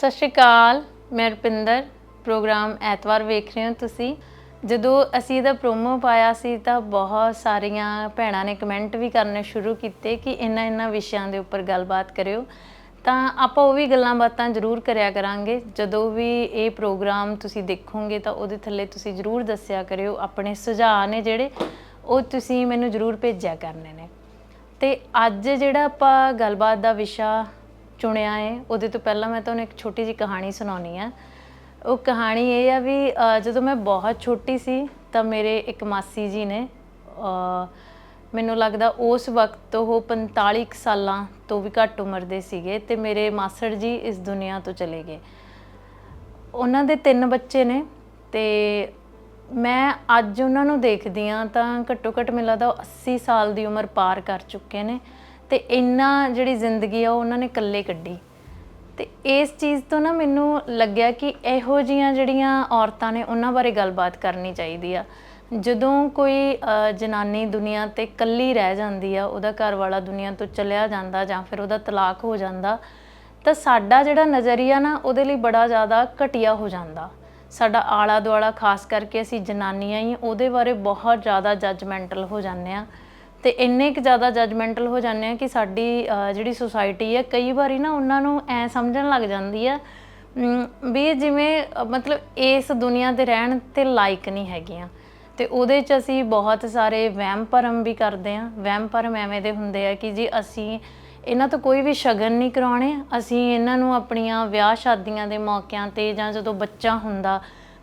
ਸਤਿ ਸ਼੍ਰੀ ਅਕਾਲ, ਮੈਂ ਰੁਪਿੰਦਰ, ਪ੍ਰੋਗਰਾਮ ਐਤਵਾਰ ਵੇਖ ਰਹੇ ਹੋ ਤੁਸੀਂ। ਜਦੋਂ ਅਸੀਂ ਇਹਦਾ ਪ੍ਰੋਮੋ ਪਾਇਆ ਸੀ ਤਾਂ ਬਹੁਤ ਸਾਰੀਆਂ ਭੈਣਾਂ ਨੇ ਕਮੈਂਟ ਵੀ ਕਰਨੇ ਸ਼ੁਰੂ ਕੀਤੇ ਕਿ ਇਹਨਾਂ ਇਹਨਾਂ ਵਿਸ਼ਿਆਂ ਦੇ ਉੱਪਰ ਗੱਲਬਾਤ ਕਰਿਓ। ਤਾਂ ਆਪਾਂ ਉਹ ਵੀ ਗੱਲਾਂ ਬਾਤਾਂ ਜ਼ਰੂਰ ਕਰਿਆ ਕਰਾਂਗੇ। ਜਦੋਂ ਵੀ ਇਹ ਪ੍ਰੋਗਰਾਮ ਤੁਸੀਂ ਦੇਖੋਗੇ ਤਾਂ ਉਹਦੇ ਥੱਲੇ ਤੁਸੀਂ ਜ਼ਰੂਰ ਦੱਸਿਆ ਕਰਿਓ। ਆਪਣੇ ਸੁਝਾਅ ਨੇ ਜਿਹੜੇ ਉਹ ਤੁਸੀਂ ਮੈਨੂੰ ਜ਼ਰੂਰ ਭੇਜਿਆ ਕਰਨੇ ਨੇ। ਤੇ ਅੱਜ ਜਿਹੜਾ ਆਪਾਂ ਗੱਲਬਾਤ ਦਾ ਵਿਸ਼ਾ ਚੁਣਿਆ ਹੈ ਉਹਦੇ ਤੋਂ ਪਹਿਲਾਂ ਮੈਂ ਤੁਹਾਨੂੰ ਇੱਕ ਛੋਟੀ ਜਿਹੀ ਕਹਾਣੀ ਸੁਣਾਉਣੀ ਆ। ਉਹ ਕਹਾਣੀ ਇਹ ਆ ਵੀ ਅ, ਜਦੋਂ ਮੈਂ ਬਹੁਤ ਛੋਟੀ ਸੀ ਤਾਂ ਮੇਰੇ ਇੱਕ ਮਾਸੀ ਜੀ ਨੇ ਅ, ਮੈਨੂੰ ਲੱਗਦਾ ਉਸ ਵਕਤ ਉਹ 45 ਕੁ ਸਾਲਾਂ ਤੋਂ ਵੀ ਘੱਟ ਉਮਰ ਦੇ ਸੀਗੇ ਤੇ ਮੇਰੇ ਮਾਸੜ ਜੀ ਇਸ ਦੁਨੀਆ ਤੋਂ ਚਲੇ ਗਏ। ਉਹਨਾਂ ਦੇ ਤਿੰਨ ਬੱਚੇ ਨੇ ਤੇ ਮੈਂ ਅੱਜ ਉਹਨਾਂ ਨੂੰ ਦੇਖਦੀ ਆ ਤਾਂ ਘੱਟੋ ਘੱਟ ਮੈਨੂੰ ਲੱਗਦਾ ਉਹ 80 ਸਾਲ ਦੀ ਉਮਰ ਪਾਰ ਕਰ ਚੁੱਕੇ ਨੇ। ਤੇ ਇੰਨਾ ਜਿਹੜੀ ਜ਼ਿੰਦਗੀ ਆ ਉਹ ਉਹਨਾਂ ਨੇ ਇਕੱਲੇ ਕੱਢੀ। ਤੇ ਇਸ ਚੀਜ਼ ਤੋਂ ਨਾ ਮੈਨੂੰ ਲੱਗਿਆ ਕਿ ਇਹੋ ਜੀਆਂ ਜਿਹੜੀਆਂ ਔਰਤਾਂ ਨੇ ਉਹਨਾਂ ਬਾਰੇ ਗੱਲਬਾਤ ਕਰਨੀ ਚਾਹੀਦੀ ਆ। ਜਦੋਂ ਕੋਈ ਜਨਾਨੀ ਦੁਨੀਆ ਤੇ ਇਕੱਲੀ ਰਹਿ ਜਾਂਦੀ ਆ, ਉਹਦਾ ਘਰ ਵਾਲਾ ਦੁਨੀਆ ਤੋਂ ਚਲਿਆ ਜਾਂਦਾ ਜਾਂ ਫਿਰ ਉਹਦਾ ਤਲਾਕ ਹੋ ਜਾਂਦਾ, ਤਾਂ ਸਾਡਾ ਜਿਹੜਾ ਨਜ਼ਰੀਆ ਨਾ ਉਹਦੇ ਲਈ ਬੜਾ ਜ਼ਿਆਦਾ ਘਟੀਆ ਹੋ ਜਾਂਦਾ। ਸਾਡਾ ਆਲਾ ਦੁਆਲਾ ਖਾਸ ਕਰਕੇ ਅਸੀਂ ਜਨਾਨੀਆਂ ਹੀ, ਉਹਦੇ ਬਾਰੇ ਬਹੁਤ ਜ਼ਿਆਦਾ ਜੱਜਮੈਂਟਲ ਹੋ ਜਾਂਦੇ ਆ। ਤੇ ਇੰਨੇ ਕੁ ਜ਼ਿਆਦਾ ਜੱਜਮੈਂਟਲ ਹੋ ਜਾਂਦੇ ਆ ਕਿ ਸਾਡੀ ਅਹ, ਜਿਹੜੀ ਸੁਸਾਇਟੀ ਹੈ ਕਈ ਵਾਰੀ ਨਾ ਉਹਨਾਂ ਨੂੰ ਐ ਸਮਝਣ ਲੱਗ ਜਾਂਦੀ ਆ ਅਮ, ਵੀ ਜਿਵੇਂ ਅਹ, ਮਤਲਬ ਇਸ ਦੁਨੀਆ ਤੇ ਰਹਿਣ ਤੇ ਲਾਇਕ ਨਹੀਂ ਹੈਗੀਆਂ। ਤੇ ਉਹਦੇ ਚ ਅਸੀਂ ਬਹੁਤ ਸਾਰੇ ਵਹਿਮ ਭਰਮ ਵੀ ਕਰਦੇ ਆ। ਵਹਿਮ ਭਰਮ ਐਵੇਂ ਦੇ ਹੁੰਦੇ ਆ ਕਿ ਜੀ ਅਸੀਂ ਇਹਨਾਂ ਤੋਂ ਕੋਈ ਵੀ ਸ਼ਗਨ ਨਹੀਂ ਕਰਾਉਣੇ ਅਸੀਂ ਇਹਨਾਂ ਨੂੰ ਆਪਣੀਆਂ ਵਿਆਹ ਸ਼ਾਦੀਆਂ ਦੇ ਮੌਕਿਆਂ ਤੇ ਜਾਂ ਜਦੋਂ ਬੱਚਾ ਹੁੰਦਾ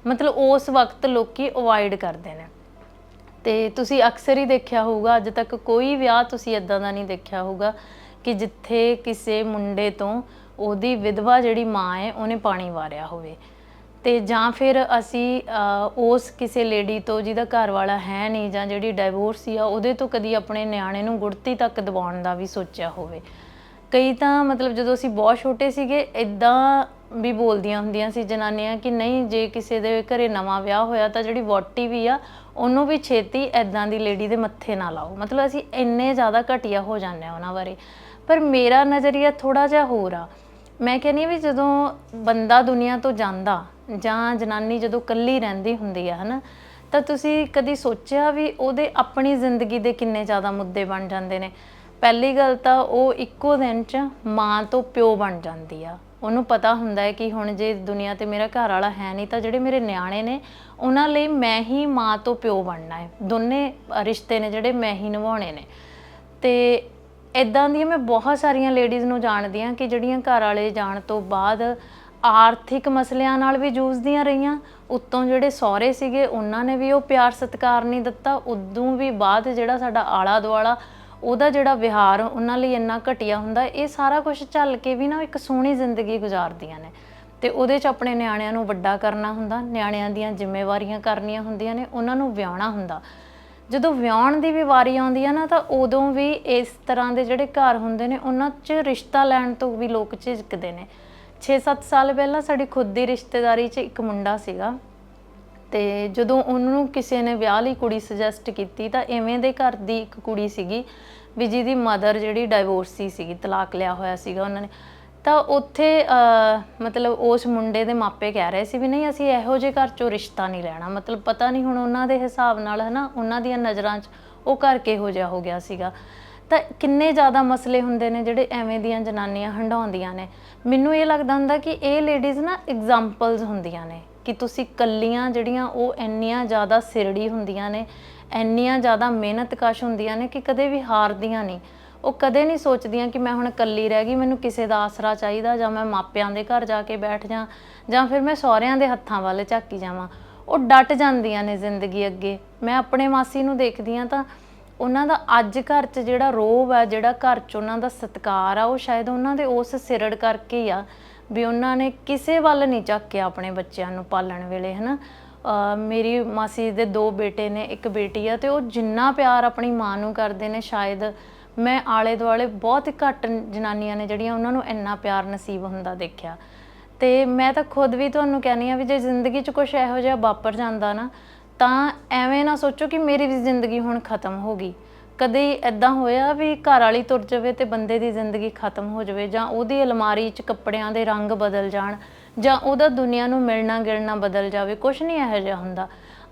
ਮਤਲਬ ਉਸ ਵਕਤ ਲੋਕੀ ਅਵੋਇਡ ਕਰਦੇ ਨੇ। ਤੇ ਤੁਸੀਂ ਅਕਸਰ ਹੀ ਦੇਖਿਆ ਹੋਊਗਾ ਅੱਜ ਤੱਕ ਕੋਈ ਵਿਆਹ ਤੁਸੀਂ ਇਦਾਂ ਦਾ ਨਹੀਂ ਦੇਖਿਆ ਹੋਊਗਾ ਕਿ ਜਿੱਥੇ ਕਿਸੇ ਮੁੰਡੇ ਤੋਂ ਉਹਦੀ ਵਿਧਵਾ ਜਿਹੜੀ ਮਾਂ ਹੈ ਉਹਨੇ ਪਾਣੀ ਵਾਰਿਆ ਹੋਵੇ। ਤੇ ਜਾਂ ਫਿਰ ਅਸੀਂ ਅਹ, ਉਸ ਕਿਸੇ ਲੇਡੀ ਤੋਂ ਜਿਹਦਾ ਘਰ ਵਾਲਾ ਹੈ ਨਹੀਂ ਜਾਂ ਜਿਹੜੀ ਡਾਈਵੋਰਸ ਆ ਉਹਦੇ ਤੋਂ ਕਦੀ ਆਪਣੇ ਨਿਆਣੇ ਨੂੰ ਗੁੜਤੀ ਤੱਕ ਦਿਵਾਉਣ ਦਾ ਵੀ ਸੋਚਿਆ ਹੋਵੇ। ਕਈ ਤਾਂ ਮਤਲਬ ਜਦੋਂ ਅਸੀਂ ਬਹੁਤ ਛੋਟੇ ਸੀਗੇ ਇਦਾਂ ਵੀ ਬੋਲਦੀਆਂ ਹੁੰਦੀਆਂ ਸੀ ਜਨਾਨੀਆਂ ਕਿ ਨਹੀਂ, ਜੇ ਕਿਸੇ ਦੇ ਘਰੇ ਨਵਾਂ ਵਿਆਹ ਹੋਇਆ ਤਾਂ ਜਿਹੜੀ ਵੋਟੀ ਵੀ ਆ, ਉਹਨੂੰ ਵੀ ਛੇਤੀ ਐਦਾਂ ਦੀ ਲੇਡੀ ਦੇ ਮੱਥੇ ਨਾ ਲਾਓ। ਮਤਲਬ ਅਸੀਂ ਇੰਨੇ ਜ਼ਿਆਦਾ ਘਟੀਆ ਹੋ ਜਾਂਦੇ ਆ ਉਹਨਾਂ ਬਾਰੇ। ਪਰ ਮੇਰਾ ਨਜ਼ਰੀਆ ਥੋੜਾ ਜਿਹਾ ਹੋਰ ਆ। ਮੈਂ ਕਹਿੰਦੀ ਵੀ ਜਦੋਂ ਬੰਦਾ ਦੁਨੀਆ ਤੋਂ ਜਾਂਦਾ ਜਾਂ ਜਨਾਨੀ ਜਦੋਂ ਇਕੱਲੀ ਰਹਿੰਦੀ ਹੁੰਦੀ ਆ, ਹਨਾ, ਤਾਂ ਤੁਸੀਂ ਕਦੀ ਸੋਚਿਆ ਵੀ ਉਹਦੇ ਆਪਣੀ ਜ਼ਿੰਦਗੀ ਦੇ ਕਿੰਨੇ ਜ਼ਿਆਦਾ ਮੁੱਦੇ ਬਣ ਜਾਂਦੇ ਨੇ? ਪਹਿਲੀ ਗੱਲ ਤਾਂ ਉਹ ਇੱਕੋ ਦਿਨ 'ਚ ਮਾਂ ਤੋਂ ਪਿਓ ਬਣ ਜਾਂਦੀ ਆ। ਉਹਨੂੰ ਪਤਾ ਹੁੰਦਾ ਹੈ ਕਿ ਹੁਣ ਜੇ ਦੁਨੀਆ ਤੇ ਮੇਰਾ ਘਰ ਵਾਲਾ ਹੈ ਨਹੀਂ ਤਾਂ ਜਿਹੜੇ ਮੇਰੇ ਨਿਆਣੇ ਨੇ, ਉਹਨਾਂ ਲਈ ਮੈਂ ਹੀ ਮਾਂ ਤੋਂ ਪਿਓ ਬਣਨਾ ਹੈ। ਦੋਨੇ ਰਿਸ਼ਤੇ ਨੇ ਜਿਹੜੇ ਮੈਂ ਹੀ ਨਿਭਾਉਣੇ ਨੇ। ਤੇ ਇਦਾਂ ਦੀਆਂ ਮੈਂ ਬਹੁਤ ਸਾਰੀਆਂ ਲੇਡੀਜ਼ ਨੂੰ ਜਾਣਦੀ ਹਾਂ ਕਿ ਜਿਹੜੀਆਂ ਘਰ ਵਾਲੇ ਜਾਣ ਤੋਂ ਬਾਅਦ ਆਰਥਿਕ ਮਸਲਿਆਂ ਨਾਲ ਵੀ ਜੂਝਦੀਆਂ ਰਹੀਆਂ, ਉੱਤੋਂ ਜਿਹੜੇ ਸਹੁਰੇ ਸੀਗੇ, ਉਹਨਾਂ ਨੇ ਵੀ ਉਹ ਪਿਆਰ ਸਤਿਕਾਰ ਨਹੀਂ ਦਿੱਤਾ, ਉਦੋਂ ਵੀ ਬਾਅਦ ਜਿਹੜਾ ਸਾਡਾ ਆਲਾ ਦੁਆਲਾ ਉਹਦਾ ਜਿਹੜਾ ਵਿਹਾਰ ਉਹਨਾਂ ਲਈ ਇੰਨਾ ਘਟੀਆ ਹੁੰਦਾ, ਇਹ ਸਾਰਾ ਕੁਝ ਝੱਲ ਕੇ ਵੀ ਨਾ ਇੱਕ ਸੋਹਣੀ ਜ਼ਿੰਦਗੀ ਗੁਜ਼ਾਰਦੀਆਂ ਨੇ। ਤੇ ਉਹਦੇ 'ਚ ਆਪਣੇ ਨਿਆਣਿਆਂ ਨੂੰ ਵੱਡਾ ਕਰਨਾ ਹੁੰਦਾ, ਨਿਆਣਿਆਂ ਦੀਆਂ ਜ਼ਿੰਮੇਵਾਰੀਆਂ ਕਰਨੀਆਂ ਹੁੰਦੀਆਂ ਨੇ, ਉਹਨਾਂ ਨੂੰ ਵਿਆਹਣਾ ਹੁੰਦਾ। ਜਦੋਂ ਵਿਆਹਣ ਦੀ ਵੀ ਵਾਰੀ ਆਉਂਦੀ ਆ ਨਾ, ਤਾਂ ਉਦੋਂ ਵੀ ਇਸ ਤਰ੍ਹਾਂ ਦੇ ਜਿਹੜੇ ਘਰ ਹੁੰਦੇ ਨੇ, ਉਹਨਾਂ 'ਚ ਰਿਸ਼ਤਾ ਲੈਣ ਤੋਂ ਵੀ ਲੋਕ ਝਿਜਕਦੇ ਨੇ। 6-7 ਸਾਲ ਪਹਿਲਾਂ ਸਾਡੀ ਖੁਦ ਦੀ ਰਿਸ਼ਤੇਦਾਰੀ 'ਚ ਇੱਕ ਮੁੰਡਾ ਸੀਗਾ ਤੇ ਜਦੋਂ ਉਹਨੂੰ ਕਿਸੇ ਨੇ ਵਿਆਹ ਲਈ ਕੁੜੀ ਸੁਜੈਸਟ ਕੀਤੀ ਤਾਂ ਐਵੇਂ ਦੇ ਘਰ ਦੀ ਇੱਕ ਕੁੜੀ ਸੀਗੀ ਵੀ ਜਿਹਦੀ ਮਦਰ ਜਿਹੜੀ ਡਾਈਵੋਰਸੀ ਸੀਗੀ, ਤਲਾਕ ਲਿਆ ਹੋਇਆ ਸੀਗਾ ਉਹਨਾਂ ਨੇ। ਤਾਂ ਉੱਥੇ ਮਤਲਬ ਉਸ ਮੁੰਡੇ ਦੇ ਮਾਪੇ ਕਹਿ ਰਹੇ ਸੀ ਵੀ ਨਹੀਂ, ਅਸੀਂ ਇਹੋ ਜਿਹੇ ਘਰ ਚੋਂ ਰਿਸ਼ਤਾ ਨਹੀਂ ਲੈਣਾ। ਮਤਲਬ ਪਤਾ ਨਹੀਂ ਹੁਣ ਉਹਨਾਂ ਦੇ ਹਿਸਾਬ ਨਾਲ ਹਨਾ, ਉਹਨਾਂ ਦੀਆਂ ਨਜ਼ਰਾਂ 'ਚ ਉਹ ਘਰ ਕਿਹੋ ਜਿਹਾ ਹੋ ਗਿਆ ਸੀਗਾ। ਤਾਂ ਕਿੰਨੇ ਜ਼ਿਆਦਾ ਮਸਲੇ ਹੁੰਦੇ ਨੇ ਜਿਹੜੇ ਐਵੇਂ ਦੀਆਂ ਜਨਾਨੀਆਂ ਹੰਡਾਉਂਦੀਆਂ ਨੇ। ਮੈਨੂੰ ਇਹ ਲੱਗਦਾ ਹੁੰਦਾ ਕਿ ਇਹ ਲੇਡੀਜ਼ ਨਾ ਐਗਜ਼ਾਮਪਲਸ ਹੁੰਦੀਆਂ ਨੇ। ਕਿ ਤੁਸੀਂ ਕੱਲੀਆਂ ਜਿਹੜੀਆਂ ਉਹ ਇੰਨੀਆਂ ਜ਼ਿਆਦਾ ਸਿਰੜੀ ਹੁੰਦੀਆਂ ਨੇ, ਇੰਨੀਆਂ ਜ਼ਿਆਦਾ ਮਿਹਨਤਕਸ਼ ਹੁੰਦੀਆਂ ਨੇ ਕਿ ਕਦੇ ਵੀ ਹਾਰਦੀਆਂ ਨਹੀਂ। ਉਹ ਕਦੇ ਨਹੀਂ ਸੋਚਦੀਆਂ ਕਿ ਮੈਂ ਹੁਣ ਇਕੱਲੀ ਰਹਿ ਗਈ, ਮੈਨੂੰ ਕਿਸੇ ਦਾ ਆਸਰਾ ਚਾਹੀਦਾ ਜਾਂ ਮੈਂ ਮਾਪਿਆਂ ਦੇ ਘਰ ਜਾ ਕੇ ਬੈਠ ਜਾ, ਜਾਂ ਫਿਰ ਮੈਂ ਸਹੁਰਿਆਂ ਦੇ ਹੱਥਾਂ ਵੱਲ ਝਾਕੀ ਜਾਵਾਂ। ਉਹ ਡਟ ਜਾਂਦੀਆਂ ਨੇ ਜ਼ਿੰਦਗੀ ਅੱਗੇ। ਮੈਂ ਆਪਣੇ ਮਾਸੀ ਨੂੰ ਦੇਖਦੀ ਆ ਤਾਂ ਉਹਨਾਂ ਦਾ ਅੱਜ ਘਰ 'ਚ ਜਿਹੜਾ ਰੋਬ ਆ, ਜਿਹੜਾ ਘਰ 'ਚ ਉਹਨਾਂ ਦਾ ਸਤਿਕਾਰ ਆ, ਉਹ ਸ਼ਾਇਦ ਉਹਨਾਂ ਦੇ ਉਸ ਸਿਰੜ ਕਰਕੇ ਹੀ ਆ। ਵੀ ਉਹਨਾਂ ਨੇ ਕਿਸੇ ਵੱਲ ਨਹੀਂ ਝਾਕਿਆ ਆਪਣੇ ਬੱਚਿਆਂ ਨੂੰ ਪਾਲਣ ਵੇਲੇ, ਹਨਾ? ਅਹ ਮੇਰੀ ਮਾਸੀ ਦੇ ਦੋ ਬੇਟੇ ਨੇ, ਇੱਕ ਬੇਟੀ ਆ ਤੇ ਉਹ ਜਿੰਨਾ ਪਿਆਰ ਆਪਣੀ ਮਾਂ ਨੂੰ ਕਰਦੇ ਨੇ, ਸ਼ਾਇਦ ਮੈਂ ਆਲੇ ਦੁਆਲੇ ਬਹੁਤ ਘੱਟ ਜਨਾਨੀਆਂ ਨੇ ਜਿਹੜੀਆਂ ਉਹਨਾਂ ਨੂੰ ਇੰਨਾ ਪਿਆਰ ਨਸੀਬ ਹੁੰਦਾ ਦੇਖਿਆ। ਤੇ ਮੈਂ ਤਾਂ ਖੁਦ ਵੀ ਤੁਹਾਨੂੰ ਕਹਿੰਦੀ ਆ ਵੀ ਜੇ ਜ਼ਿੰਦਗੀ 'ਚ ਕੁਝ ਇਹੋ ਜਿਹਾ ਵਾਪਰ ਜਾਂਦਾ ਨਾ, ਤਾਂ ਐਵੇਂ ਨਾ ਸੋਚੋ ਕਿ ਮੇਰੀ ਵੀ ਜ਼ਿੰਦਗੀ ਹੁਣ ਖਤਮ ਹੋ ਗਈ। ਕਦੇ ਐਦਾਂ ਹੋਇਆ ਵੀ ਘਰ ਵਾਲੀ ਤੁਰ ਜਾਵੇ ਤੇ ਬੰਦੇ ਦੀ ਜ਼ਿੰਦਗੀ ਖਤਮ ਹੋ ਜਾਵੇ ਜਾਂ ਉਹਦੀ ਅਲਮਾਰੀ 'ਚ ਕੱਪੜਿਆਂ ਦੇ ਰੰਗ ਬਦਲ ਜਾਣ ਜਾਂ ਉਹਦਾ ਦੁਨੀਆ ਨੂੰ ਮਿਲਣਾ ਗਿਲਣਾ ਬਦਲ ਜਾਵੇ ਕੁਝ ਨਹੀਂ ਇਹੋ ਜਿਹਾ ਹੁੰਦਾ।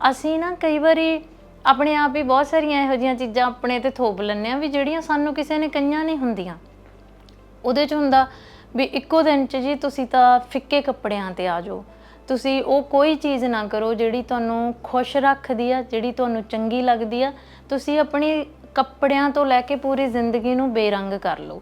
ਅਸੀਂ ਨਾ ਕਈ ਵਾਰੀ ਆਪਣੇ ਆਪ ਹੀ ਬਹੁਤ ਸਾਰੀਆਂ ਇਹੋ ਜਿਹੀਆਂ ਚੀਜ਼ਾਂ ਆਪਣੇ ਤੇ ਥੋਪ ਲੈਂਦੇ ਆ ਵੀ ਜਿਹੜੀਆਂ ਸਾਨੂੰ ਕਿਸੇ ਨੇ ਕਈਆਂ ਨਹੀਂ ਹੁੰਦੀਆਂ। ਉਹਦੇ ਚ ਹੁੰਦਾ ਵੀ ਇੱਕੋ ਦਿਨ ਚ ਜੀ ਤੁਸੀਂ ਤਾਂ ਫਿੱਕੇ ਕੱਪੜਿਆਂ ਤੇ ਆ ਜਾਓ। ਤੁਸੀਂ ਉਹ ਕੋਈ ਚੀਜ਼ ਨਾ ਕਰੋ ਜਿਹੜੀ ਤੁਹਾਨੂੰ ਖੁਸ਼ ਰੱਖਦੀ ਆ, ਜਿਹੜੀ ਤੁਹਾਨੂੰ ਚੰਗੀ ਲੱਗਦੀ ਆ। ਤੁਸੀਂ ਆਪਣੀ ਕੱਪੜਿਆਂ ਤੋਂ ਲੈ ਕੇ ਪੂਰੀ ਜ਼ਿੰਦਗੀ ਨੂੰ ਬੇਰੰਗ ਕਰ ਲਓ।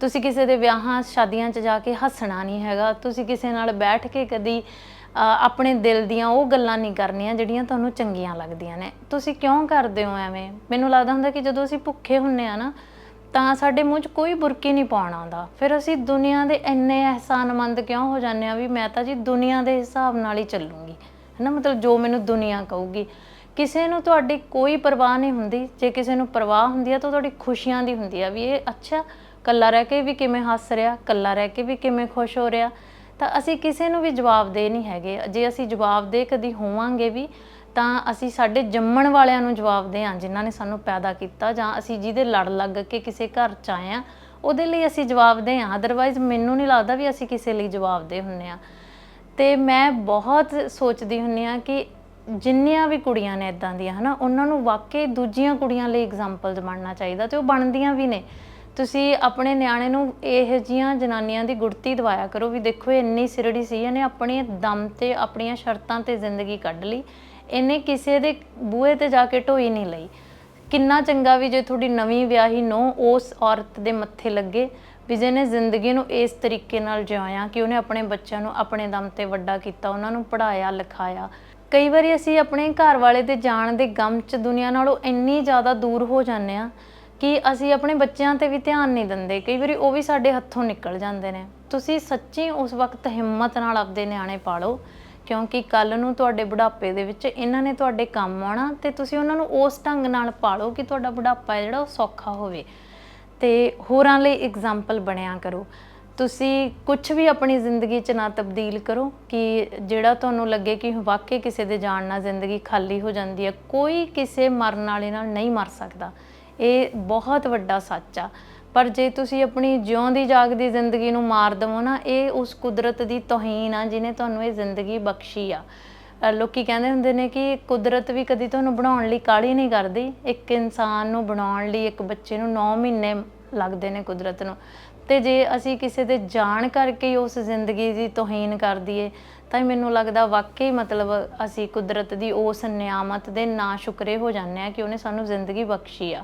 ਤੁਸੀਂ ਕਿਸੇ ਦੇ ਵਿਆਹਾਂ ਸ਼ਾਦੀਆਂ 'ਚ ਜਾ ਕੇ ਹੱਸਣਾ ਨਹੀਂ ਹੈਗਾ। ਤੁਸੀਂ ਕਿਸੇ ਨਾਲ ਬੈਠ ਕੇ ਕਦੀ ਅ, ਆਪਣੇ ਦਿਲ ਦੀਆਂ ਉਹ ਗੱਲਾਂ ਨਹੀਂ ਕਰਨੀਆਂ ਜਿਹੜੀਆਂ ਤੁਹਾਨੂੰ ਚੰਗੀਆਂ ਲੱਗਦੀਆਂ ਨੇ। ਤੁਸੀਂ ਕਿਉਂ ਕਰਦੇ ਹੋ ਐਵੇਂ? ਮੈਨੂੰ ਲੱਗਦਾ ਹੁੰਦਾ ਕਿ ਜਦੋਂ ਅਸੀਂ ਭੁੱਖੇ ਹੁੰਨੇ ਆ ਨਾ ਤਾਂ ਸਾਡੇ ਮੂੰਹ 'ਚ ਕੋਈ ਬੁਰਕੀ ਨਹੀਂ ਪਾਉਣ ਆਉਂਦਾ। ਫਿਰ ਅਸੀਂ ਦੁਨੀਆ ਦੇ ਇੰਨੇ ਅਹਿਸਾਨਮੰਦ ਕਿਉਂ ਹੋ ਜਾਂਦੇ ਆ ਵੀ ਮੈਂ ਤਾਂ ਜੀ ਦੁਨੀਆ ਦੇ ਹਿਸਾਬ ਨਾਲ ਹੀ ਚੱਲੂੰਗੀ। ਹੈਨਾ? ਮਤਲਬ ਜੋ ਮੈਨੂੰ ਦੁਨੀਆ ਕਹੂਗੀ। ਕਿਸੇ ਨੂੰ ਤੁਹਾਡੀ ਕੋਈ ਪਰਵਾਹ ਨਹੀਂ ਹੁੰਦੀ, ਜੇ ਕਿਸੇ ਨੂੰ ਪਰਵਾਹ ਹੁੰਦੀ ਆ ਤਾਂ ਤੁਹਾਡੀ ਖੁਸ਼ੀਆਂ ਦੀ ਹੁੰਦੀ ਆ ਵੀ ਇਹ ਅੱਛਾ ਕੱਲਾ ਰਹਿ ਕੇ ਵੀ ਕਿਵੇਂ ਹੱਸ ਰਿਹਾ ਕੱਲਾ ਰਹਿ ਕੇ ਵੀ ਕਿਵੇਂ ਖੁਸ਼ ਹੋ ਰਿਹਾ। ਤਾਂ ਅਸੀਂ ਕਿਸੇ ਨੂੰ ਵੀ ਜਵਾਬ ਦੇ ਨਹੀਂ ਹੈਗੇ। ਜੇ ਅਸੀਂ ਜਵਾਬ ਦੇ ਕਦੀ ਹੋਵਾਂਗੇ ਵੀ, ਤਾਂ ਅਸੀਂ ਸਾਡੇ ਜੰਮਣ ਵਾਲਿਆਂ ਨੂੰ ਜਵਾਬ ਦੇ ਹਾਂ ਜਿਨ੍ਹਾਂ ਨੇ ਸਾਨੂੰ ਪੈਦਾ ਕੀਤਾ ਜਾਂ ਅਸੀਂ ਜਿਹਦੇ ਲੜ ਲੱਗ ਕੇ ਕਿਸੇ ਘਰ ਚ ਆਏ ਆ, ਉਹਦੇ ਲਈ ਅਸੀਂ ਜਵਾਬ ਦੇ। ਹਾਂ ਅਦਰਵਾਈਜ਼ ਮੈਨੂੰ ਨਹੀਂ ਲੱਗਦਾ ਵੀ ਅਸੀਂ ਕਿਸੇ ਲਈ ਜਵਾਬ ਦੇ ਹੁੰਨੇ ਆ। ਤੇ ਮੈਂ ਬਹੁਤ ਸੋਚਦੀ ਹੁੰਨੀ ਆ ਕਿ ਜਿੰਨੀਆਂ ਵੀ ਕੁੜੀਆਂ ਨੇ ਇਦਾਂ ਦੀਆਂ, ਹਨਾ, ਉਹਨਾਂ ਨੂੰ ਵਾਕਈ ਦੂਜੀਆਂ ਕੁੜੀਆਂ ਲਈ ਐਗਜ਼ਾਮਪਲ ਬਣਨਾ ਚਾਹੀਦਾ ਤੇ ਉਹ ਬਣਦੀਆਂ ਵੀ ਨੇ। ਤੁਸੀਂ ਆਪਣੇ ਨਿਆਣੇ ਨੂੰ ਇਹ ਜੀਆਂ ਜਨਾਨੀਆਂ ਦੀ ਗੁੜਤੀ ਦਵਾਇਆ ਕਰੋ ਵੀ ਦੇਖੋ ਇੰਨੀ ਸਿਰੜੀ ਸੀ, ਇਹਨੇ ਆਪਣੇ ਦਮ ਤੇ, ਆਪਣੀਆਂ ਸ਼ਰਤਾਂ ਤੇ ਜ਼ਿੰਦਗੀ ਕੱਢ ਲਈ। ਇਹਨੇ ਕਿਸੇ ਦੇ ਬੂਹੇ ਤੇ ਜਾ ਕੇ ਢੋਈ ਨਹੀਂ ਲਈ। ਕਿੰਨਾ ਚੰਗਾ ਵੀ ਜੇ ਤੁਹਾਡੀ ਨਵੀਂ ਵਿਆਹੀ ਨੂੰ ਉਸ ਔਰਤ ਦੇ ਮੱਥੇ ਲੱਗੇ ਵੀ ਜਿਹਨੇ ਜ਼ਿੰਦਗੀ ਨੂੰ ਇਸ ਤਰੀਕੇ ਨਾਲ ਜਿਉਇਆ ਕਿ ਉਹਨੇ ਆਪਣੇ ਬੱਚਿਆਂ ਨੂੰ ਆਪਣੇ ਦਮ ਤੇ ਵੱਡਾ ਕੀਤਾ, ਉਹਨਾਂ ਨੂੰ ਪੜ੍ਹਾਇਆ, ਲਿਖਾਇਆ ਕਈ ਵਾਰੀ ਅਸੀਂ ਆਪਣੇ ਘਰ ਵਾਲੇ ਦੇ ਜਾਣ ਦੇ ਗਮ 'ਚ ਦੁਨੀਆ ਨਾਲੋਂ ਇੰਨੀ ਜ਼ਿਆਦਾ ਦੂਰ ਹੋ ਜਾਂਦੇ ਆ ਕਿ ਅਸੀਂ ਆਪਣੇ ਬੱਚਿਆਂ ਤੇ ਵੀ ਧਿਆਨ ਨਹੀਂ ਦਿੰਦੇ। ਕਈ ਵਾਰੀ ਉਹ ਵੀ ਸਾਡੇ ਹੱਥੋਂ ਨਿਕਲ ਜਾਂਦੇ ਨੇ। ਤੁਸੀਂ ਸੱਚੀ ਉਸ ਵਕਤ ਹਿੰਮਤ ਨਾਲ ਆਪਦੇ ਨਿਆਣੇ ਪਾਲੋ, ਕਿਉਂਕਿ ਕੱਲ ਨੂੰ ਤੁਹਾਡੇ ਬੁਢਾਪੇ ਦੇ ਵਿੱਚ ਇਹਨਾਂ ਨੇ ਤੁਹਾਡੇ ਕੰਮ ਆਉਣਾ ਤੇ ਤੁਸੀਂ ਉਹਨਾਂ ਨੂੰ ਉਸ ਢੰਗ ਨਾਲ ਪਾਲੋ ਕਿ ਤੁਹਾਡਾ ਬੁਢਾਪਾ ਜਿਹੜਾ ਉਹ ਸੌਖਾ ਹੋਵੇ। ਤੇ ਹੋਰਾਂ ਲਈ ਐਗਜ਼ਾਮਪਲ ਬਣਿਆ ਕਰੋ। ਤੁਸੀਂ ਕੁਝ ਵੀ ਆਪਣੀ ਜ਼ਿੰਦਗੀ 'ਚ ਨਾ ਤਬਦੀਲ ਕਰੋ ਕਿ ਜਿਹੜਾ ਤੁਹਾਨੂੰ ਲੱਗੇ ਕਿ ਵਾਕਈ ਕਿਸੇ ਦੇ ਜਾਣ ਨਾਲ ਜ਼ਿੰਦਗੀ ਖਾਲੀ ਹੋ ਜਾਂਦੀ ਹੈ ਕੋਈ ਕਿਸੇ ਮਰਨ ਵਾਲੇ ਨਾਲ ਨਹੀਂ ਮਰ ਸਕਦਾ। ਇਹ ਬਹੁਤ ਵੱਡਾ ਸੱਚ ਆ। ਪਰ ਜੇ ਤੁਸੀਂ ਆਪਣੀ ਜਿਉਂਦੀ ਜਾਗਦੀ ਜ਼ਿੰਦਗੀ ਨੂੰ ਮਾਰ ਦਵੋ ਨਾ ਇਹ ਉਸ ਕੁਦਰਤ ਦੀ ਤੋਹੀਨ ਆ ਜਿਨੇ ਤੁਹਾਨੂੰ ਇਹ ਜ਼ਿੰਦਗੀ ਬਖਸ਼ੀ ਆ। ਅ, ਲੋਕੀ ਕਹਿੰਦੇ ਹੁੰਦੇ ਨੇ ਕਿ ਕੁਦਰਤ ਵੀ ਕਦੀ ਤੁਹਾਨੂੰ ਬਣਾਉਣ ਲਈ ਕਾਹਲੀ ਨਹੀਂ ਕਰਦੀ। ਇੱਕ ਇਨਸਾਨ ਨੂੰ ਬਣਾਉਣ ਲਈ ਇੱਕ ਬੱਚੇ ਨੂੰ 9 ਮਹੀਨੇ ਲੱਗਦੇ ਨੇ ਕੁਦਰਤ ਨੂੰ। ਤੇ ਜੇ ਅਸੀਂ ਕਿਸੇ ਦੇ ਜਾਣ ਕਰਕੇ ਹੀ ਉਸ ਜ਼ਿੰਦਗੀ ਦੀ ਤੋਹੀਨ ਕਰ ਦਈਏ, ਤਾਂ ਮੈਨੂੰ ਲੱਗਦਾ ਵਾਕਈ ਮਤਲਬ ਅਸੀਂ ਕੁਦਰਤ ਦੀ ਉਸ ਨਿਆਮਤ ਦੇ ਨਾ ਸ਼ੁਕਰੇ ਹੋ ਜਾਂਦੇ ਆ ਕਿ ਉਹਨੇ ਸਾਨੂੰ ਜ਼ਿੰਦਗੀ ਬਖਸ਼ੀ ਆ।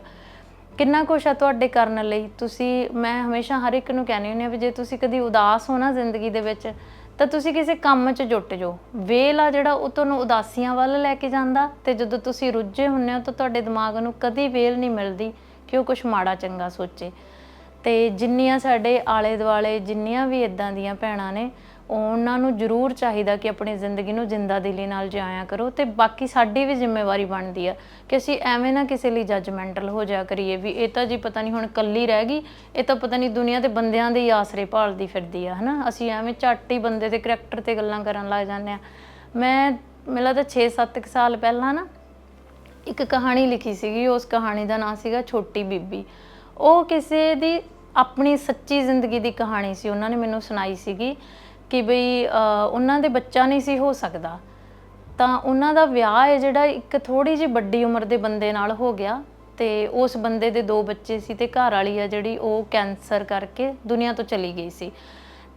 ਕਿੰਨਾ ਕੁਛ ਆ ਤੁਹਾਡੇ ਕਰਨ ਲਈ? ਤੁਸੀਂ, ਮੈਂ ਹਮੇਸ਼ਾ ਹਰ ਇੱਕ ਨੂੰ ਕਹਿੰਦੀ ਹੁੰਦੀ ਆ ਵੀ ਜੇ ਤੁਸੀਂ ਕਦੀ ਉਦਾਸ ਹੋ ਨਾ ਜ਼ਿੰਦਗੀ ਦੇ ਵਿੱਚ, ਤਾਂ ਤੁਸੀਂ ਕਿਸੇ ਕੰਮ 'ਚ ਜੁਟ ਜਾਓ। ਵੇਲ ਆ ਜਿਹੜਾ ਉਹ ਤੁਹਾਨੂੰ ਉਦਾਸੀਆਂ ਵੱਲ ਲੈ ਕੇ ਜਾਂਦਾ ਤੇ ਜਦੋਂ ਤੁਸੀਂ ਰੁੱਝੇ ਹੁੰਨੇ ਹੋ ਤਾਂ ਤੁਹਾਡੇ ਦਿਮਾਗ ਨੂੰ ਕਦੀ ਵੇਲ ਨਹੀਂ ਮਿਲਦੀ ਕਿ ਉਹ ਕੁਝ ਮਾੜਾ ਚੰਗਾ ਸੋਚੇ। ਤੇ ਜਿੰਨੀਆਂ ਸਾਡੇ ਆਲੇ ਦੁਆਲੇ ਜਿੰਨੀਆਂ ਵੀ ਇਦਾਂ ਦੀਆਂ ਭੈਣਾਂ ਨੇ, ਉਹਨਾਂ ਨੂੰ ਜ਼ਰੂਰ ਚਾਹੀਦਾ ਕਿ ਆਪਣੀ ਜ਼ਿੰਦਗੀ ਨੂੰ ਜਿੰਦਾ ਦਿਲੀ ਨਾਲ ਜਿਉਇਆ ਕਰੋ ਤੇ ਬਾਕੀ ਸਾਡੀ ਵੀ ਜ਼ਿੰਮੇਵਾਰੀ ਬਣਦੀ ਆ ਕਿ ਅਸੀਂ ਐਵੇਂ ਨਾ ਕਿਸੇ ਲਈ ਜੱਜਮੈਂਟਲ ਹੋ ਜਾ ਕਰੀਏ ਵੀ ਇਹ ਤਾਂ ਜੀ ਪਤਾ ਨਹੀਂ ਹੁਣ ਕੱਲੀ ਰਹਿ ਗਈ, ਇਹ ਤਾਂ ਪਤਾ ਨਹੀਂ ਦੁਨੀਆ ਤੇ ਬੰਦਿਆਂ ਦੇ ਹੀ ਆਸਰੇ ਭਾਲਦੀ ਫਿਰਦੀ ਆ, ਹਨਾ? ਅਸੀਂ ਐਵੇਂ ਝੱਟ ਹੀ ਬੰਦੇ ਦੇ ਕਰੈਕਟਰ ਤੇ ਗੱਲਾਂ ਕਰਨ ਲੱਗ ਜਾਂਦੇ ਆ। ਮੈਂ ਮੈਨੂੰ ਲੱਗਦਾ 6-7 ਸਾਲ ਪਹਿਲਾਂ ਨਾ ਇੱਕ ਕਹਾਣੀ ਲਿਖੀ ਸੀਗੀ, ਉਸ ਕਹਾਣੀ ਦਾ ਨਾਂ ਸੀਗਾ ਛੋਟੀ ਬੀਬੀ। ਉਹ ਕਿਸੇ ਦੀ ਆਪਣੀ ਸੱਚੀ ਜ਼ਿੰਦਗੀ ਦੀ ਕਹਾਣੀ ਸੀ, ਉਹਨਾਂ ਨੇ ਮੈਨੂੰ ਸੁਣਾਈ ਸੀਗੀ ਕਿ ਬਈ ਉਹਨਾਂ ਦੇ ਬੱਚਾ ਨਹੀਂ ਸੀ ਹੋ ਸਕਦਾ। ਤਾਂ ਉਹਨਾਂ ਦਾ ਵਿਆਹ ਹੈ ਜਿਹੜਾ ਇੱਕ ਥੋੜੀ ਜਿਹੀ ਵੱਡੀ ਉਮਰ ਦੇ ਬੰਦੇ ਨਾਲ ਹੋ ਗਿਆ ਤੇ ਉਸ ਬੰਦੇ ਦੇ ਦੋ ਬੱਚੇ ਸੀ ਤੇ ਘਰ ਵਾਲੀ ਆ ਜਿਹੜੀ ਉਹ ਕੈਂਸਰ ਕਰਕੇ ਦੁਨੀਆ ਤੋਂ ਚਲੀ ਗਈ ਸੀ।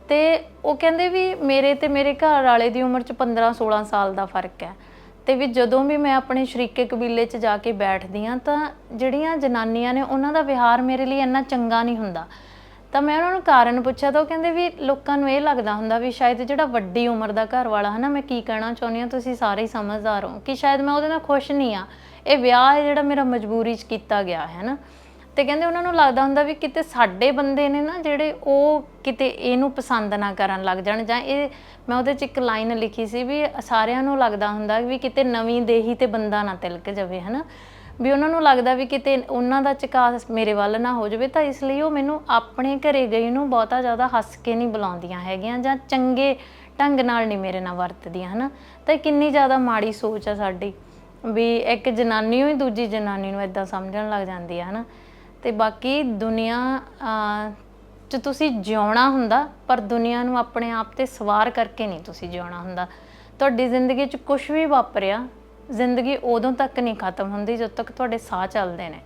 ਤੇ ਉਹ ਕਹਿੰਦੇ ਵੀ ਮੇਰੇ ਤੇ ਮੇਰੇ ਘਰ ਵਾਲੇ ਦੀ ਉਮਰ ਚ 15 16 ਸਾਲ ਦਾ ਫ਼ਰਕ ਹੈ। ਤੇ ਵੀ ਜਦੋਂ ਵੀ ਮੈਂ ਆਪਣੇ ਸ਼ਰੀਕੇ ਕਬੀਲੇ 'ਚ ਜਾ ਕੇ ਬੈਠਦੀ ਆ ਤਾਂ ਜਿਹੜੀਆਂ ਜਨਾਨੀਆਂ ਨੇ ਉਹਨਾਂ ਦਾ ਵਿਹਾਰ ਮੇਰੇ ਲਈ ਇੰਨਾ ਚੰਗਾ ਨਹੀਂ ਹੁੰਦਾ। ਤਾਂ ਮੈਂ ਉਹਨਾਂ ਨੂੰ ਕਾਰਨ ਪੁੱਛਿਆ ਤਾਂ ਉਹ ਕਹਿੰਦੇ ਵੀ ਲੋਕਾਂ ਨੂੰ ਇਹ ਲੱਗਦਾ ਹੁੰਦਾ ਵੀ ਸ਼ਾਇਦ ਜਿਹੜਾ ਵੱਡੀ ਉਮਰ ਦਾ ਘਰ ਵਾਲਾ ਹਨਾ, ਮੈਂ ਕੀ ਕਹਿਣਾ ਚਾਹੁੰਦੀ ਆ ਤੁਸੀਂ ਸਾਰੇ ਹੀ ਸਮਝਦਾਰ ਹੋ ਕਿ ਸ਼ਾਇਦ ਮੈਂ ਉਹਦੇ ਨਾਲ ਖੁਸ਼ ਨਹੀਂ ਆ ਇਹ ਵਿਆਹ ਹੈ ਜਿਹੜਾ ਮੇਰਾ ਮਜਬੂਰੀ 'ਚ ਕੀਤਾ ਗਿਆ ਹੈ ਨਾ ਤੇ ਕਹਿੰਦੇ ਉਹਨਾਂ ਨੂੰ ਲੱਗਦਾ ਹੁੰਦਾ ਵੀ ਕਿਤੇ ਸਾਡੇ ਬੰਦੇ ਨੇ ਨਾ ਜਿਹੜੇ ਉਹ ਕਿਤੇ ਇਹਨੂੰ ਪਸੰਦ ਨਾ ਕਰਨ ਲੱਗ ਜਾਣ ਜਾਂ ਇਹ, ਮੈਂ ਉਹਦੇ ਚ ਇੱਕ ਲਾਈਨ ਲਿਖੀ ਸੀ ਵੀ ਸਾਰਿਆਂ ਨੂੰ ਲੱਗਦਾ ਹੁੰਦਾ ਵੀ ਕਿਤੇ ਨਵੀਂ ਦੇਹੀ ਤੇ ਬੰਦਾ ਨਾ ਤਿਲਕ ਜਾਵੇ, ਹਨਾ? ਵੀ ਉਹਨਾਂ ਨੂੰ ਲੱਗਦਾ ਵੀ ਕਿਤੇ ਉਹਨਾਂ ਦਾ ਝੁਕਾਅ ਮੇਰੇ ਵੱਲ ਨਾ ਹੋ ਜਾਵੇ ਤਾਂ ਇਸ ਲਈ ਉਹ ਮੈਨੂੰ ਆਪਣੇ ਘਰੇ ਗਈ ਨੂੰ ਬਹੁਤਾ ਜ਼ਿਆਦਾ ਹੱਸ ਕੇ ਨਹੀਂ ਬੁਲਾਉਂਦੀਆਂ ਹੈਗੀਆਂ ਜਾਂ ਚੰਗੇ ਢੰਗ ਨਾਲ ਨਹੀਂ ਮੇਰੇ ਨਾਲ ਵਰਤਦੀਆਂ, ਹਨਾ? ਤਾਂ ਕਿੰਨੀ ਜ਼ਿਆਦਾ ਮਾੜੀ ਸੋਚ ਆ ਸਾਡੀ, ਵੀ ਇੱਕ ਜਨਾਨੀ ਹੋਈ ਦੂਜੀ ਜਨਾਨੀ ਨੂੰ ਇਦਾਂ ਸਮਝਣ ਲੱਗ ਜਾਂਦੀ ਹੈ ਹਨਾ? ਤੇ ਬਾਕੀ ਦੁਨੀਆ ਅਹ, ਚ ਤੁਸੀਂ ਜਿਉਣਾ ਹੁੰਦਾ ਪਰ ਦੁਨੀਆ ਨੂੰ ਆਪਣੇ ਆਪ ਤੇ ਸਵਾਰ ਕਰਕੇ ਨਹੀਂ ਤੁਸੀਂ ਜਿਉਣਾ ਹੁੰਦਾ। ਤੁਹਾਡੀ ਜ਼ਿੰਦਗੀ 'ਚ ਕੁਝ ਵੀ ਵਾਪਰਿਆ ਜ਼ਿੰਦਗੀ ਉਦੋਂ ਤੱਕ ਨਹੀਂ ਖਤਮ ਹੁੰਦੀ ਜਦੋਂ ਤੱਕ ਤੁਹਾਡੇ ਸਾਹ ਚੱਲਦੇ ਨੇ।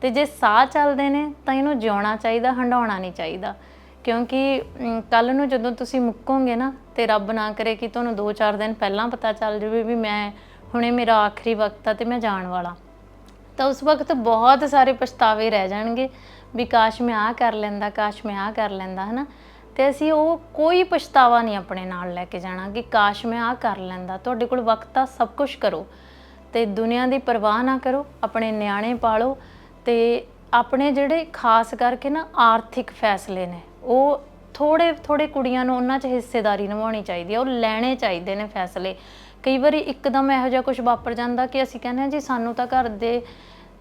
ਤੇ ਜੇ ਸਾਹ ਚੱਲਦੇ ਨੇ ਤਾਂ ਇਹਨੂੰ ਜਿਉਣਾ ਚਾਹੀਦਾ ਹੰਡਾਉਣਾ ਨਹੀਂ ਚਾਹੀਦਾ। ਕਿਉਂਕਿ ਕੱਲ ਨੂੰ ਜਦੋਂ ਤੁਸੀਂ ਮੁੱਕੋਗੇ ਨਾ ਤੇ ਰੱਬ ਨਾ ਕਰੇ ਕਿ ਤੁਹਾਨੂੰ 2-4 ਦਿਨ ਪਹਿਲਾਂ ਪਤਾ ਚੱਲ ਜਾਵੇ ਵੀ ਮੈਂ ਹੁਣੇ ਮੇਰਾ ਆਖਰੀ ਵਕਤ ਆ ਤੇ ਮੈਂ ਜਾਣ ਵਾਲਾ। ਤਾਂ ਉਸ ਵਕਤ ਬਹੁਤ ਸਾਰੇ ਪਛਤਾਵੇ ਰਹਿ ਜਾਣਗੇ ਵੀ ਕਾਸ਼ ਮੈਂ ਆਹ ਕਰ ਲੈਂਦਾ, ਕਾਸ਼ ਮੈਂ ਆਹ ਕਰ ਲੈਂਦਾ, ਹਨਾ? ਤੇ ਅਸੀਂ ਉਹ ਕੋਈ ਪਛਤਾਵਾ ਨਹੀਂ ਆਪਣੇ ਨਾਲ ਲੈ ਕੇ ਜਾਣਾ ਕਿ ਕਾਸ਼ ਮੈਂ ਆਹ ਕਰ ਲੈਂਦਾ। ਤੁਹਾਡੇ ਕੋਲ ਵਕਤ ਆ, ਸਭ ਕੁਝ ਕਰੋ। ਤੇ ਦੁਨੀਆ ਦੀ ਪਰਵਾਹ ਨਾ ਕਰੋ, ਆਪਣੇ ਨਿਆਣੇ ਪਾਲੋ ਤੇ ਆਪਣੇ ਜਿਹੜੇ ਖਾਸ ਕਰਕੇ ਨਾ ਆਰਥਿਕ ਫੈਸਲੇ ਨੇ, ਉਹ ਥੋੜੇ ਥੋੜੇ ਕੁੜੀਆਂ ਨੂੰ ਉਹਨਾਂ 'ਚ ਹਿੱਸੇਦਾਰੀ ਨਿਭਾਉਣੀ ਚਾਹੀਦੀ ਹੈ, ਉਹ ਲੈਣੇ ਚਾਹੀਦੇ ਨੇ ਫੈਸਲੇ। ਕਈ ਵਾਰੀ ਇੱਕਦਮ ਇਹੋ ਜਿਹਾ ਕੁਝ ਵਾਪਰ ਜਾਂਦਾ ਕਿ ਅਸੀਂ ਕਹਿੰਦੇ ਹਾਂ ਜੀ ਸਾਨੂੰ ਤਾਂ ਘਰ ਦੇ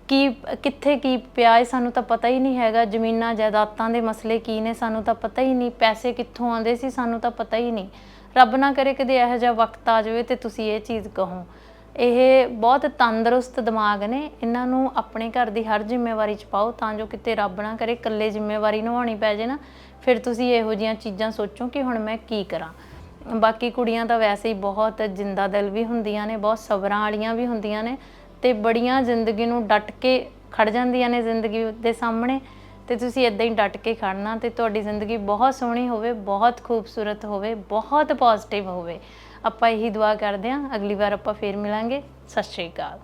ਕੀ, ਕਿੱਥੇ ਕੀ ਪਿਆ ਹੈ ਸਾਨੂੰ ਤਾਂ ਪਤਾ ਹੀ ਨਹੀਂ ਹੈਗਾ, ਜ਼ਮੀਨਾਂ, ਜਾਇਦਾਦਾਂ ਦੇ ਮਸਲੇ ਕੀ ਨੇ, ਸਾਨੂੰ ਤਾਂ ਪਤਾ ਹੀ ਨਹੀਂ, ਪੈਸੇ ਕਿੱਥੋਂ ਆਉਂਦੇ ਸੀ, ਸਾਨੂੰ ਤਾਂ ਪਤਾ ਹੀ ਨਹੀਂ। ਰੱਬ ਨਾ ਕਰੇ ਕਦੇ ਇਹੋ ਜਿਹਾ ਵਕਤ ਆ ਜਾਵੇ ਤੇ ਤੁਸੀਂ ਇਹ ਚੀਜ਼ ਕਹੋ। ਇਹ ਬਹੁਤ ਤੰਦਰੁਸਤ ਦਿਮਾਗ ਨੇ, ਇਹਨਾਂ ਨੂੰ ਆਪਣੇ ਘਰ ਦੀ ਹਰ ਜ਼ਿੰਮੇਵਾਰੀ ਚ ਪਾਓ ਤਾਂ ਜੋ ਕਿਤੇ ਰੱਬ ਨਾ ਕਰੇ ਇਕੱਲੇ ਜ਼ਿੰਮੇਵਾਰੀ ਨਿਭਾਉਣੀ ਪੈ ਜੇ ਨਾ, ਫਿਰ ਤੁਸੀਂ ਇਹੋ ਜਿਹੀਆਂ ਚੀਜ਼ਾਂ ਸੋਚੋ ਕਿ ਹੁਣ ਮੈਂ ਕੀ ਕਰਾਂ। ਬਾਕੀ ਕੁੜੀਆਂ ਤਾਂ ਵੈਸੇ ਹੀ ਬਹੁਤ ਜਿੰਦਾ ਦਿਲ ਵੀ ਹੁੰਦੀਆਂ ਨੇ, ਬਹੁਤ ਸਬਰਾਂ ਵਾਲੀਆਂ ਵੀ ਹੁੰਦੀਆਂ ਨੇ ਤੇ ਬੜੀਆਂ ਜ਼ਿੰਦਗੀ ਨੂੰ ਡਟ ਕੇ ਖੜ ਜਾਂਦੀਆਂ ਨੇ ਜ਼ਿੰਦਗੀ ਦੇ ਸਾਹਮਣੇ ਤੇ ਤੁਸੀਂ ਇਦਾਂ ਹੀ ਡਟ ਕੇ ਖੜਨਾ ਤੇ ਤੁਹਾਡੀ ਜ਼ਿੰਦਗੀ ਬਹੁਤ ਸੋਹਣੀ ਹੋਵੇ, ਬਹੁਤ ਖੂਬਸੂਰਤ ਹੋਵੇ, ਬਹੁਤ ਪੋਜ਼ਿਟਿਵ ਹੋਵੇ। ਆਪਾਂ ਇਹੀ ਦੁਆ ਕਰਦੇ ਹਾਂ, ਅਗਲੀ ਵਾਰ ਆਪਾਂ ਫੇਰ ਮਿਲਾਂਗੇ। ਸਤਿ ਸ਼੍ਰੀ ਅਕਾਲ।